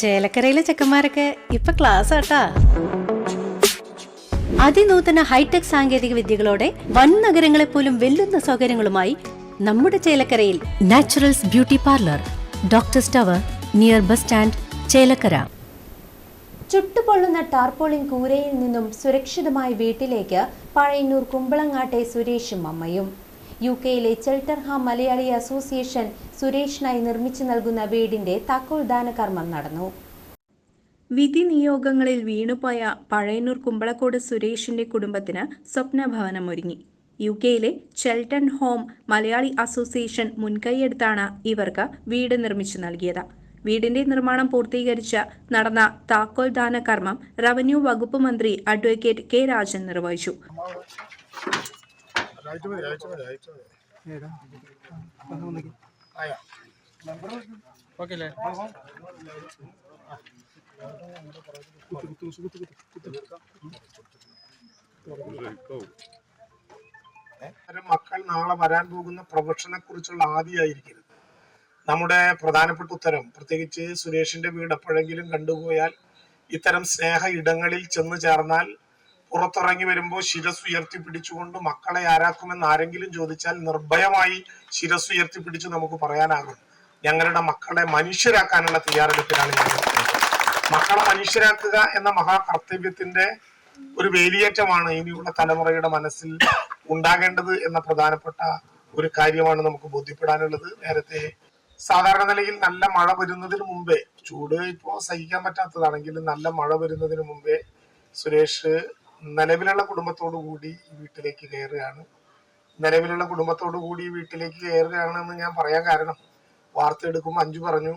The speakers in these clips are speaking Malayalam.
ചേലക്കരയിലെ ചെക്കന്മാരൊക്കെ ഇപ്പൊ ക്ലാസ് ആട്ടാ. അതിനൂതന ഹൈടെക് സാങ്കേതിക വിദ്യകളോടെ വൻ നഗരങ്ങളെ പോലും വെല്ലുന്ന സൗകര്യങ്ങളുമായി നമ്മുടെ ചേലക്കരയിൽ Naturals beauty parlour doctor tower near bus stand Chelakkara. ചുട്ടുപൊള്ളുന്ന ടാർപോളിൻ കൂരയിൽ നിന്നും സുരക്ഷിതമായി വീട്ടിലേക്ക് പഴയന്നൂർ കുമ്പളങ്ങാട്ടെ സുരേഷും അമ്മയും. യു കെയിലെ ചെൽട്ടർഹാം മലയാളി അസോസിയേഷൻ സുരേഷിനായി നിർമ്മിച്ചു നൽകുന്ന വീടിന്റെ താക്കോൽദാന കർമ്മം നടന്നു. വിധി നിയോഗങ്ങളിൽ വീണുപോയ പഴയന്നൂർ കുമ്പളക്കോട് സുരേഷിന്റെ കുടുംബത്തിന് സ്വപ്നഭവനം ഒരുങ്ങി. യു കെയിലെ ചെൽട്ടൺ ഹോം മലയാളി അസോസിയേഷൻ മുൻകൈയെടുത്താണ് ഇവർക്ക് വീട് നിർമ്മിച്ചു നൽകിയത്. വീടിന്റെ നിർമ്മാണം പൂർത്തീകരിച്ച് നടന്ന താക്കോൽ ദാന കർമ്മം റവന്യൂ വകുപ്പ് മന്ത്രി അഡ്വക്കേറ്റ് കെ രാജൻ നിർവഹിച്ചു. അയച്ചു മതി അയച്ചു മതി അയച്ചു മതി. ആയോ. ഓക്കെ അല്ലേ? മക്കൾ നാളെ വരാൻ പോകുന്ന പ്രൊഫഷനെ കുറിച്ചുള്ള ആദ്യമായിരിക്കരുത് നമ്മുടെ പ്രധാനപ്പെട്ട ഉത്തരം പ്രത്യേകിച്ച് സുരേഷിന്റെ വീട് എപ്പോഴെങ്കിലും കണ്ടുപോയാൽ ഇത്തരം സ്നേഹ ഇടങ്ങളിൽ ചെന്ന് ചേർന്നാൽ പുറത്തിറങ്ങി വരുമ്പോൾ ശിരസ് ഉയർത്തി പിടിച്ചുകൊണ്ട് മക്കളെ ആരാക്കുമെന്ന് ആരെങ്കിലും ചോദിച്ചാൽ നിർഭയമായി ശിരസ് ഉയർത്തി പിടിച്ച് നമുക്ക് പറയാനാകും. ഞങ്ങളുടെ മക്കളെ മനുഷ്യരാക്കാനുള്ള തയ്യാറെടുപ്പിലാണ് ഞങ്ങൾ മക്കളെ മനുഷ്യരാക്കുക എന്ന മഹാകർത്തവ്യത്തിന്റെ ഒരു വേലിയേറ്റമാണ് ഇനിയുള്ള തലമുറയുടെ മനസ്സിൽ ഉണ്ടാകേണ്ടത് എന്ന പ്രധാനപ്പെട്ട ഒരു കാര്യമാണ് നമുക്ക് ബോധ്യപ്പെടാനുള്ളത്. നേരത്തെ സാധാരണ നിലയിൽ നല്ല മഴ വരുന്നതിന് മുമ്പേ ചൂട് ഇപ്പോ സഹിക്കാൻ പറ്റാത്തതാണെങ്കിലും നല്ല മഴ വരുന്നതിന് മുമ്പേ സുരേഷ് നിലവിലുള്ള കുടുംബത്തോടു കൂടി വീട്ടിലേക്ക് കയറുകയാണ്. നിലവിലുള്ള കുടുംബത്തോടു കൂടി വീട്ടിലേക്ക് കയറുകയാണെന്ന് ഞാൻ പറയാൻ കാരണം വാർത്ത എടുക്കുമ്പോൾ അഞ്ചു പറഞ്ഞു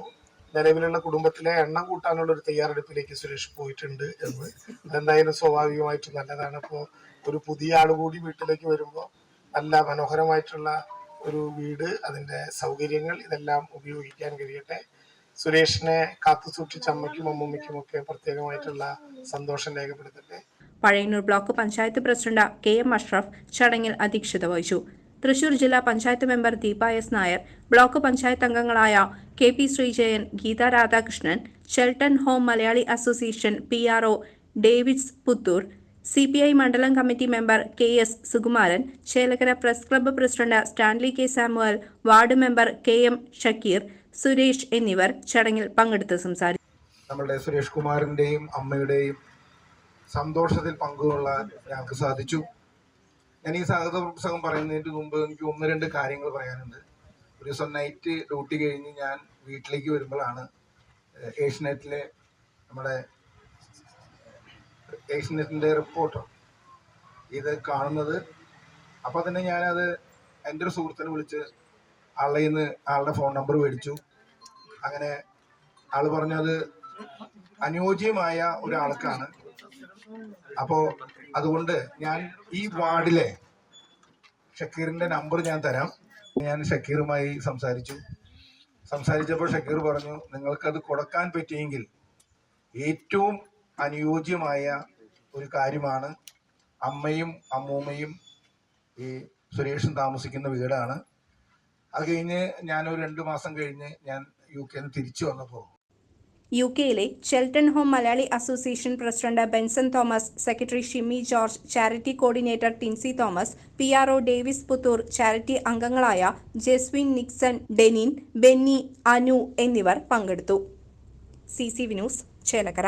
നിലവിലുള്ള കുടുംബത്തിലെ എണ്ണം കൂട്ടാനുള്ള ഒരു തയ്യാറെടുപ്പിലേക്ക് സുരേഷ് പോയിട്ടുണ്ട് എന്ന്. അതെന്തായാലും സ്വാഭാവികമായിട്ട് നല്ലതാണ്. അപ്പോൾ ഒരു പുതിയ ആൾ കൂടി വീട്ടിലേക്ക് വരുമ്പോൾ നല്ല മനോഹരമായിട്ടുള്ള ഒരു വീട് അതിന്റെ സൗകര്യങ്ങൾ ഇതെല്ലാം ഉപയോഗിക്കാൻ കഴിയട്ടെ. സുരേഷിനെ കാത്തു സൂക്ഷിച്ച അമ്മയ്ക്കും അമ്മൂമ്മയ്ക്കും ഒക്കെ പ്രത്യേകമായിട്ടുള്ള സന്തോഷം രേഖപ്പെടുത്തട്ടെ. Pazhayannur block panchayat president K M Ashraf ചടങ്ങിൽ അധ്യക്ഷത വഹിച്ചു. തൃശൂർ ജില്ലാ panchayat member Deepa S Nair block panchayat അംഗങ്ങളായ K P Sreejayan Geetha Radhakrishnan Cheltenham home Malayali association P R O Davids Puthur C P I മണ്ഡലം committee member K S Sukumaran Chelakkara press club president Stanley K Samuel ward member K M Shakeer Suresh എന്നിവർ ചടങ്ങിൽ പങ്കെടുത്ത് സംസാരിച്ചു. നമ്മളുടെ സുരേഷ് കുമാറിന്റെയും അമ്മയുടെയും സന്തോഷത്തിൽ പങ്കുകൊള്ളാൻ ഞങ്ങൾക്ക് സാധിച്ചു. ഞാൻ ഈ സ്വാഗത പുസ്തകം പറയുന്നതിന് മുമ്പ് എനിക്ക് ഒന്ന് രണ്ട് കാര്യങ്ങൾ പറയാനുണ്ട്. ഒരു ദിവസം നൈറ്റ് ഡ്യൂട്ടി കഴിഞ്ഞ് ഞാൻ വീട്ടിലേക്ക് വരുമ്പോഴാണ് ഏഷ്യനെറ്റിലെ നമ്മുടെ ഏഷ്യനെറ്റിന്റെ റിപ്പോർട്ടർ ഇത് കാണുന്നത്. അപ്പോൾ തന്നെ ഞാനത് എന്റെ ഒരു സുഹൃത്തിനെ വിളിച്ച് ആളുടെ നിന്ന് ആളുടെ ഫോൺ നമ്പർ മേടിച്ചു. അങ്ങനെ ആൾ പറഞ്ഞത് അനുയോജ്യമായ ഒരാൾക്കാണ്. അപ്പോ അതുകൊണ്ട് ഞാൻ ഈ വാർഡിലെ ഷക്കീറിന്റെ നമ്പർ ഞാൻ തരാം. ഞാൻ ഷക്കീറുമായി സംസാരിച്ചു. സംസാരിച്ചപ്പോൾ ഷക്കീർ പറഞ്ഞു നിങ്ങൾക്കത് കൊടുക്കാൻ പറ്റിയെങ്കിൽ ഏറ്റവും അനുയോജ്യമായ ഒരു കാര്യമാണ് അമ്മയും അമ്മൂമ്മയും ഈ സുരേഷും താമസിക്കുന്ന വീടാണ്. അത് കഴിഞ്ഞ് ഞാനൊരു രണ്ട് മാസം കഴിഞ്ഞ് ഞാൻ യു കെന്ന് തിരിച്ചു വന്നപ്പോൾ യു കെയിലെ Cheltenham home Malayali association president Benson Thomas secretary Shimmy George charity coordinator Tincy Thomas P R O Davis Puthur charity അംഗങ്ങളായ ജെസ്വിൻ നിക്സൺ ഡെനിൻ ബെന്നി അനു എന്നിവർ പങ്കെടുത്തു. C C V news Chelakkara.